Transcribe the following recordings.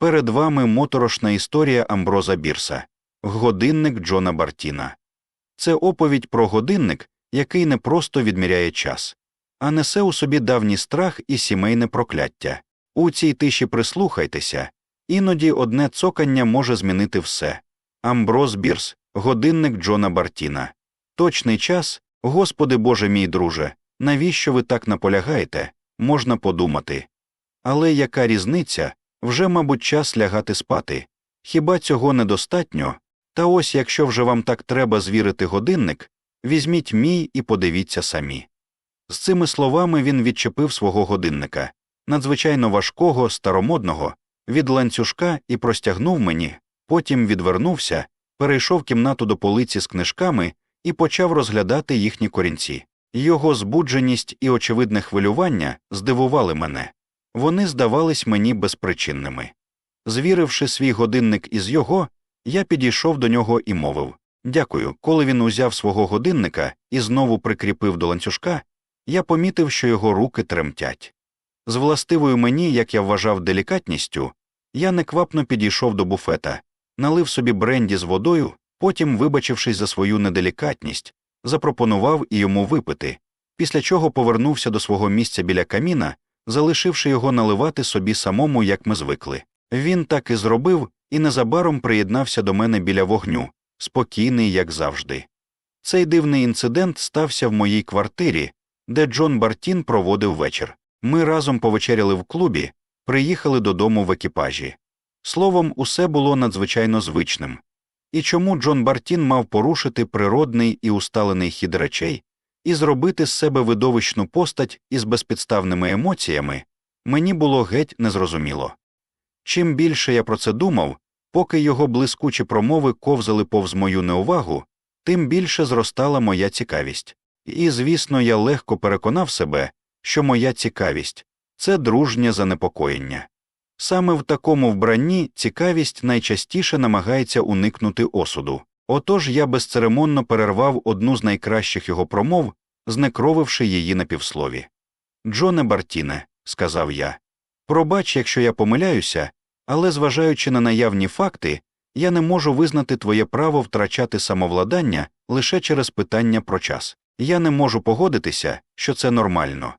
Перед вами моторошна історія Амброза Бірса, годинник Джона Бартіна. Це оповідь про годинник, який не просто відміряє час, а несе у собі давній страх і сімейне прокляття. У цій тиші прислухайтеся, іноді одне цокання може змінити все. Амброз Бірс, годинник Джона Бартіна. Точний час, Господи Боже мій друже, навіщо ви так наполягаєте, можна подумати. Але яка різниця вже, мабуть, час лягати спати. Хіба цього недостатньо? Та ось якщо вже вам так треба звірити годинник, візьміть мій і подивіться самі. З цими словами він відчепив свого годинника, надзвичайно важкого, старомодного, від ланцюжка і простягнув мені, потім відвернувся, перейшов кімнату до полиці з книжками і почав розглядати їхні корінці. Його збудженість і очевидне хвилювання здивували мене вони здавались мені безпричинними. Звіривши свій годинник із його, я підійшов до нього і мовив Дякую. Коли він узяв свого годинника і знову прикріпив до ланцюжка, я помітив, що його руки тремтять. З властивою мені, як я вважав, делікатністю, я неквапно підійшов до буфета, налив собі бренді з водою, потім, вибачившись за свою неделікатність, запропонував і йому випити, після чого повернувся до свого місця біля каміна, залишивши його наливати собі самому, як ми звикли. Він так і зробив і незабаром приєднався до мене біля вогню, спокійний, як завжди. Цей дивний інцидент стався в моїй квартирі, де Джон Бартін проводив вечір. Ми разом повечеряли в клубі, приїхали додому в екіпажі. Словом, усе було надзвичайно звичним. І чому Джон Бартін мав порушити природний і усталений хід речей і зробити з себе видовищну постать із безпідставними емоціями, мені було геть незрозуміло. Чим більше я про це думав, поки його блискучі промови ковзали повз мою неувагу, тим більше зростала моя цікавість. І, звісно, я легко переконав себе, що моя цікавість це дружнє занепокоєння. Саме в такому вбранні цікавість найчастіше намагається уникнути осуду. Отож я безцеремонно перервав одну з найкращих його промов, знекровивши її на півслові. Джоне Бартіне, сказав я, пробач, якщо я помиляюся, але, зважаючи на наявні факти, я не можу визнати твоє право втрачати самовладання лише через питання про час. Я не можу погодитися, що це нормально.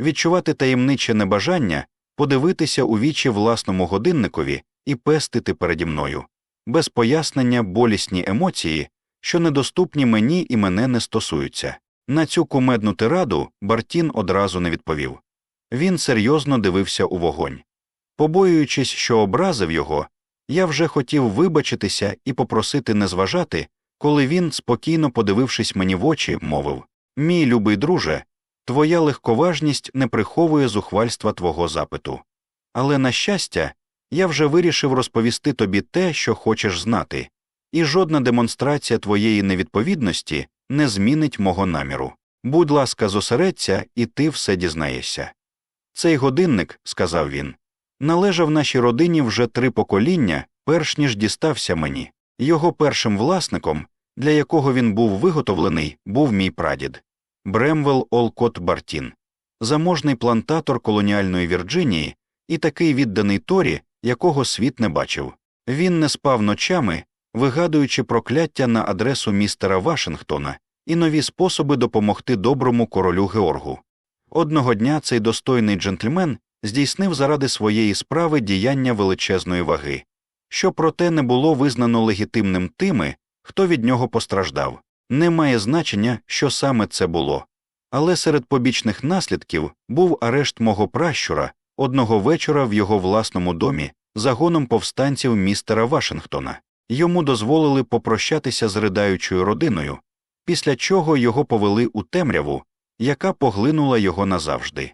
Відчувати таємниче небажання, подивитися у вічі власному годинникові і пестити переді мною, без пояснення болісні емоції, що недоступні мені і мене не стосуються. На цю кумедну тираду Бартін одразу не відповів. Він серйозно дивився у вогонь. Побоюючись, що образив його, я вже хотів вибачитися і попросити не зважати, коли він, спокійно подивившись мені в очі, мовив Мій любий друже, твоя легковажність не приховує зухвальства твого запиту. Але, на щастя, я вже вирішив розповісти тобі те, що хочеш знати, і жодна демонстрація твоєї невідповідності не змінить мого наміру. Будь ласка, зосередься, і ти все дізнаєшся. Цей годинник, сказав він, належав нашій родині вже три покоління, перш ніж дістався мені. Його першим власником, для якого він був виготовлений, був мій прадід Бремвел Олкот Бартін, заможний плантатор колоніальної Вірджинії і такий відданий Торі, якого світ не бачив. Він не спав ночами, вигадуючи прокляття на адресу містера Вашингтона і нові способи допомогти доброму королю Георгу. Одного дня цей достойний джентльмен здійснив заради своєї справи діяння величезної ваги, що проте не було визнано легітимним тими, хто від нього постраждав. Не має значення, що саме це було. Але серед побічних наслідків був арешт мого пращура одного вечора в його власному домі загоном повстанців містера Вашингтона. Йому дозволили попрощатися з ридаючою родиною, після чого його повели у темряву, яка поглинула його назавжди.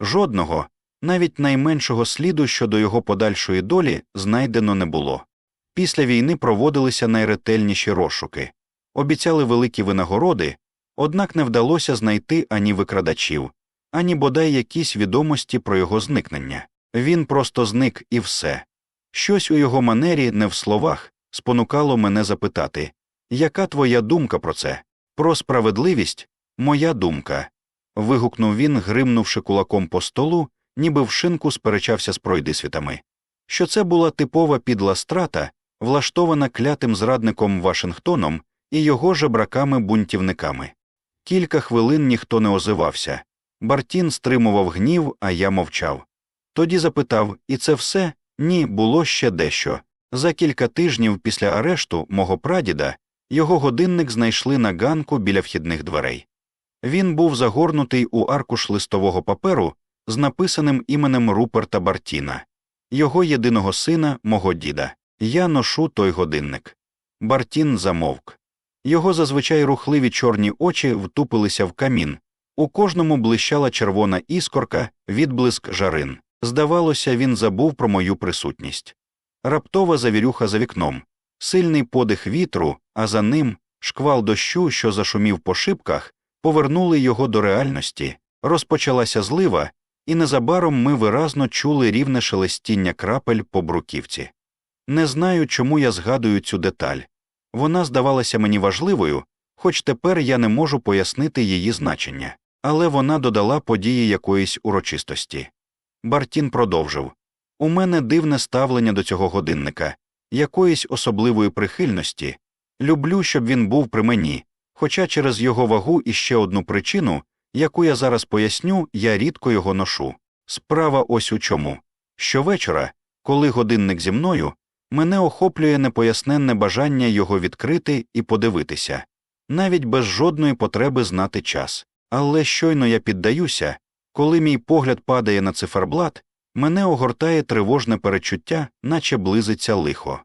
Жодного, навіть найменшого сліду щодо його подальшої долі знайдено не було. Після війни проводилися найретельніші розшуки, обіцяли великі винагороди, однак не вдалося знайти ані викрадачів, ані бодай якісь відомості про його зникнення. Він просто зник і все. Щось у його манері, не в словах, спонукало мене запитати яка твоя думка про це? Про справедливість? Моя думка. вигукнув він, гримнувши кулаком по столу, ніби в шинку сперечався з пройдисвітами. що це була типова підла страта, влаштована клятим зрадником Вашингтоном і його жебраками-бунтівниками. Кілька хвилин ніхто не озивався. Бартін стримував гнів, а я мовчав. Тоді запитав і це все? Ні, було ще дещо. За кілька тижнів після арешту мого прадіда його годинник знайшли на ганку біля вхідних дверей. Він був загорнутий у аркуш листового паперу з написаним іменем Руперта Бартіна, його єдиного сина, мого діда. Я ношу той годинник. Бартін замовк. Його зазвичай рухливі чорні очі втупилися в камін. У кожному блищала червона іскорка, відблиск жарин. Здавалося, він забув про мою присутність. Раптова завірюха за вікном, сильний подих вітру, а за ним шквал дощу, що зашумів по шибках, повернули його до реальності, розпочалася злива, і незабаром ми виразно чули рівне шелестіння крапель по бруківці. Не знаю, чому я згадую цю деталь. Вона здавалася мені важливою, хоч тепер я не можу пояснити її значення, але вона додала події якоїсь урочистості. Бартін продовжив У мене дивне ставлення до цього годинника, якоїсь особливої прихильності. Люблю, щоб він був при мені, хоча через його вагу і ще одну причину, яку я зараз поясню, я рідко його ношу. Справа ось у чому. Щовечора, коли годинник зі мною, мене охоплює непоясненне бажання його відкрити і подивитися, навіть без жодної потреби знати час. Але щойно я піддаюся, коли мій погляд падає на циферблат, мене огортає тривожне перечуття, наче близиться лихо.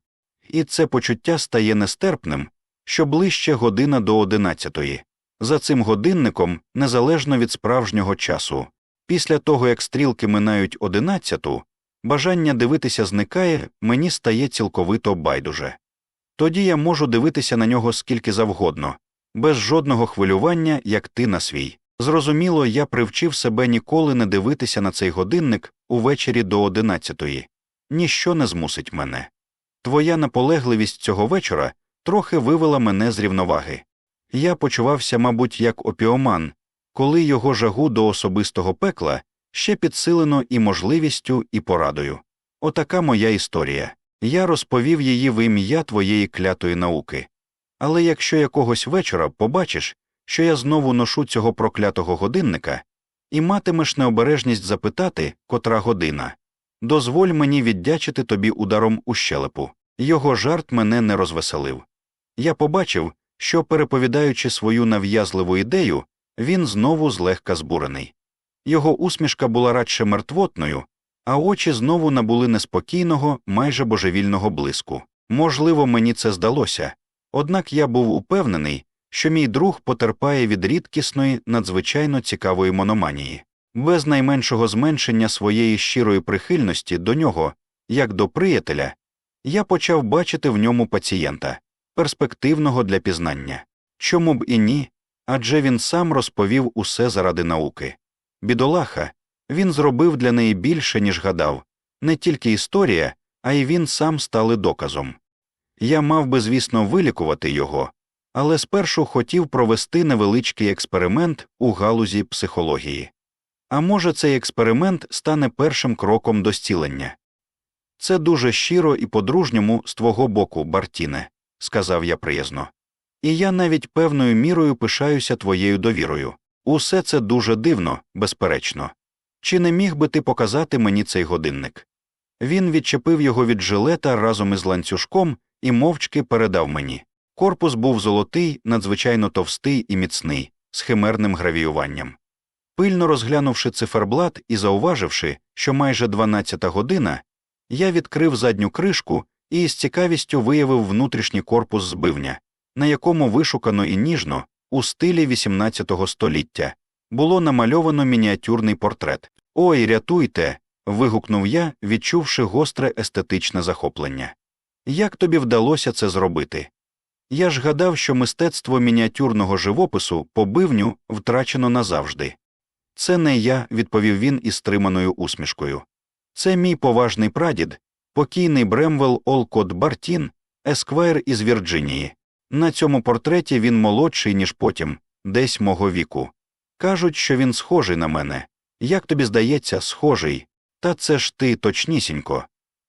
І це почуття стає нестерпним, що ближче година до одинадцятої. За цим годинником, незалежно від справжнього часу, після того як стрілки минають одинадцяту, бажання дивитися зникає, мені стає цілковито байдуже. Тоді я можу дивитися на нього скільки завгодно, без жодного хвилювання, як ти на свій. Зрозуміло, я привчив себе ніколи не дивитися на цей годинник увечері до одинадцятої. Ніщо не змусить мене. Твоя наполегливість цього вечора трохи вивела мене з рівноваги. Я почувався, мабуть, як опіоман, коли його жагу до особистого пекла ще підсилено і можливістю, і порадою. Отака моя історія. Я розповів її в ім'я твоєї клятої науки. Але якщо якогось вечора побачиш, що я знову ношу цього проклятого годинника, і матимеш необережність запитати, котра година, дозволь мені віддячити тобі ударом у щелепу. Його жарт мене не розвеселив. Я побачив, що, переповідаючи свою нав'язливу ідею, він знову злегка збурений. Його усмішка була радше мертвотною, а очі знову набули неспокійного, майже божевільного блиску. Можливо, мені це здалося, однак я був упевнений, що мій друг потерпає від рідкісної, надзвичайно цікавої мономанії, без найменшого зменшення своєї щирої прихильності до нього, як до приятеля, я почав бачити в ньому пацієнта, перспективного для пізнання. Чому б і ні? Адже він сам розповів усе заради науки. Бідолаха, він зробив для неї більше, ніж гадав, не тільки історія, а й він сам стали доказом. Я мав би, звісно, вилікувати його, але спершу хотів провести невеличкий експеримент у галузі психології. А може, цей експеримент стане першим кроком до зцілення. Це дуже щиро і по-дружньому з твого боку, Бартіне, сказав я приязно. І я навіть певною мірою пишаюся твоєю довірою. Усе це дуже дивно, безперечно. Чи не міг би ти показати мені цей годинник? Він відчепив його від жилета разом із ланцюжком і мовчки передав мені. Корпус був золотий, надзвичайно товстий і міцний, з химерним гравіюванням. Пильно розглянувши циферблат і зауваживши, що майже 12 година, я відкрив задню кришку і з цікавістю виявив внутрішній корпус збивня, на якому вишукано і ніжно, у стилі XVIII століття, було намальовано мініатюрний портрет. Ой, рятуйте. вигукнув я, відчувши гостре естетичне захоплення. Як тобі вдалося це зробити? Я ж гадав, що мистецтво мініатюрного живопису по бивню втрачено назавжди. Це не я, відповів він із стриманою усмішкою. Це мій поважний прадід, покійний Бремвел Олкот Бартін, есквайр із Вірджинії. На цьому портреті він молодший, ніж потім, десь мого віку. Кажуть, що він схожий на мене. Як тобі здається, схожий, та це ж ти точнісінько.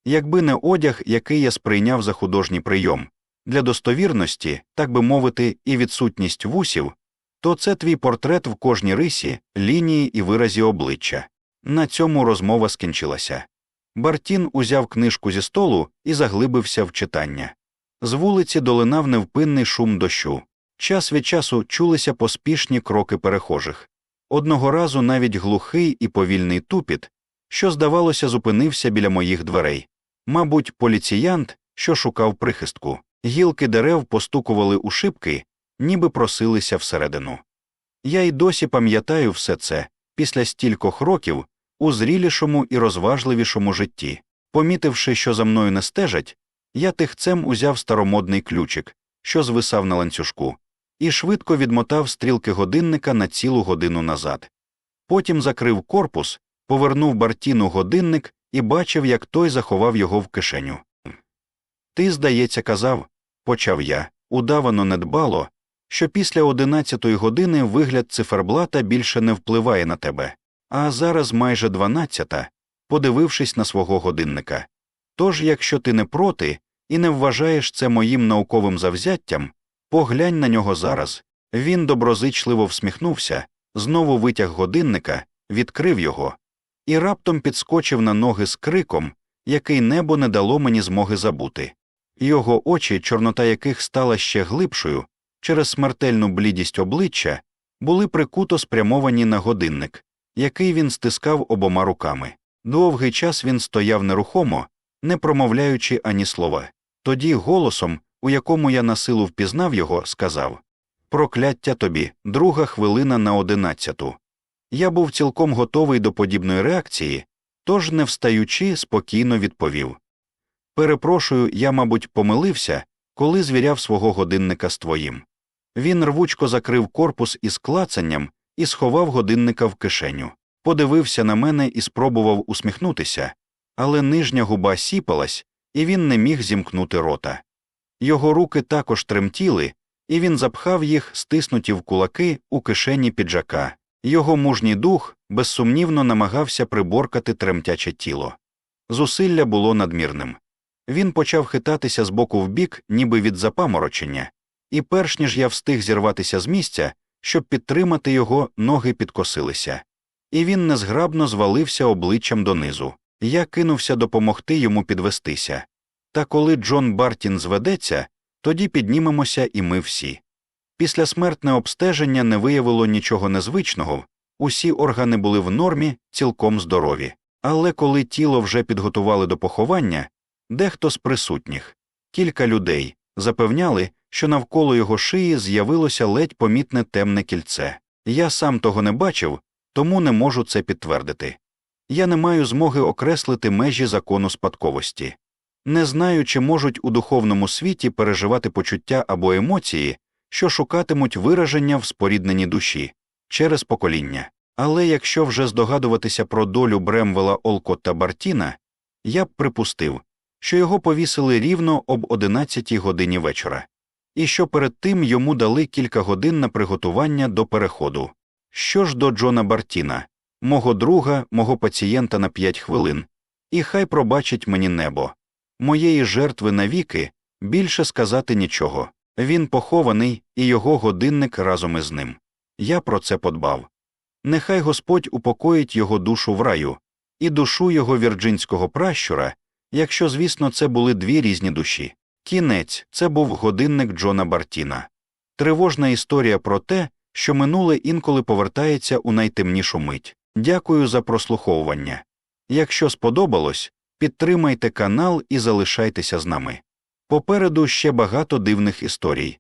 Якби не одяг, який я сприйняв за художній прийом, для достовірності, так би мовити, і відсутність вусів, то це твій портрет в кожній рисі, лінії і виразі обличчя. На цьому розмова скінчилася. Бартін узяв книжку зі столу і заглибився в читання. З вулиці долинав невпинний шум дощу. Час від часу чулися поспішні кроки перехожих. Одного разу навіть глухий і повільний тупіт, що, здавалося, зупинився біля моїх дверей. Мабуть, поліціянт, що шукав прихистку. Гілки дерев постукували у шибки, ніби просилися всередину. Я й досі пам'ятаю все це після стількох років у зрілішому і розважливішому житті. Помітивши, що за мною не стежать, я тихцем узяв старомодний ключик, що звисав на ланцюжку, і швидко відмотав стрілки годинника на цілу годину назад. Потім закрив корпус, повернув Бартіну годинник і бачив, як той заховав його в кишеню. Ти, здається, казав, почав я, удавано недбало, що після одинадцятої години вигляд циферблата більше не впливає на тебе, а зараз майже дванадцята, подивившись на свого годинника. Тож, якщо ти не проти і не вважаєш це моїм науковим завзяттям, поглянь на нього зараз. Він доброзичливо всміхнувся, знову витяг годинника, відкрив його і раптом підскочив на ноги з криком, який небо не дало мені змоги забути. Його очі, чорнота яких стала ще глибшою, через смертельну блідість обличчя, були прикуто спрямовані на годинник, який він стискав обома руками. Довгий час він стояв нерухомо, не промовляючи ані слова. Тоді голосом, у якому я на силу впізнав його, сказав Прокляття тобі, друга хвилина на одинадцяту. Я був цілком готовий до подібної реакції, тож, не встаючи, спокійно відповів Перепрошую, я, мабуть, помилився, коли звіряв свого годинника з твоїм. Він рвучко закрив корпус із клацанням і сховав годинника в кишеню, подивився на мене і спробував усміхнутися, але нижня губа сіпалась, і він не міг зімкнути рота. Його руки також тремтіли, і він запхав їх, стиснуті в кулаки, у кишені піджака. Його мужній дух безсумнівно намагався приборкати тремтяче тіло. Зусилля було надмірним. Він почав хитатися з боку в бік, ніби від запаморочення, і перш ніж я встиг зірватися з місця, щоб підтримати його, ноги підкосилися. І він незграбно звалився обличчям донизу. Я кинувся допомогти йому підвестися. Та коли Джон Бартін зведеться, тоді піднімемося і ми всі. Післясмертне обстеження не виявило нічого незвичного, усі органи були в нормі, цілком здорові. Але коли тіло вже підготували до поховання, дехто з присутніх, кілька людей, запевняли, що навколо його шиї з'явилося ледь помітне темне кільце. Я сам того не бачив, тому не можу це підтвердити. Я не маю змоги окреслити межі закону спадковості. Не знаю, чи можуть у духовному світі переживати почуття або емоції, що шукатимуть вираження в спорідненні душі через покоління. Але якщо вже здогадуватися про долю Бремвела Олкотта Бартіна, я б припустив, що його повісили рівно об 11 годині вечора, і що перед тим йому дали кілька годин на приготування до переходу. Що ж до Джона Бартіна, мого друга, мого пацієнта на 5 хвилин, і хай пробачить мені небо. Моєї жертви навіки більше сказати нічого. Він похований, і його годинник разом із ним. Я про це подбав. Нехай Господь упокоїть його душу в раю, і душу його вірджинського пращура, якщо, звісно, це були дві різні душі. Кінець це був годинник Джона Бартіна. Тривожна історія про те, що минуле інколи повертається у найтемнішу мить. Дякую за прослуховування. Якщо сподобалось, підтримайте канал і залишайтеся з нами. Попереду ще багато дивних історій.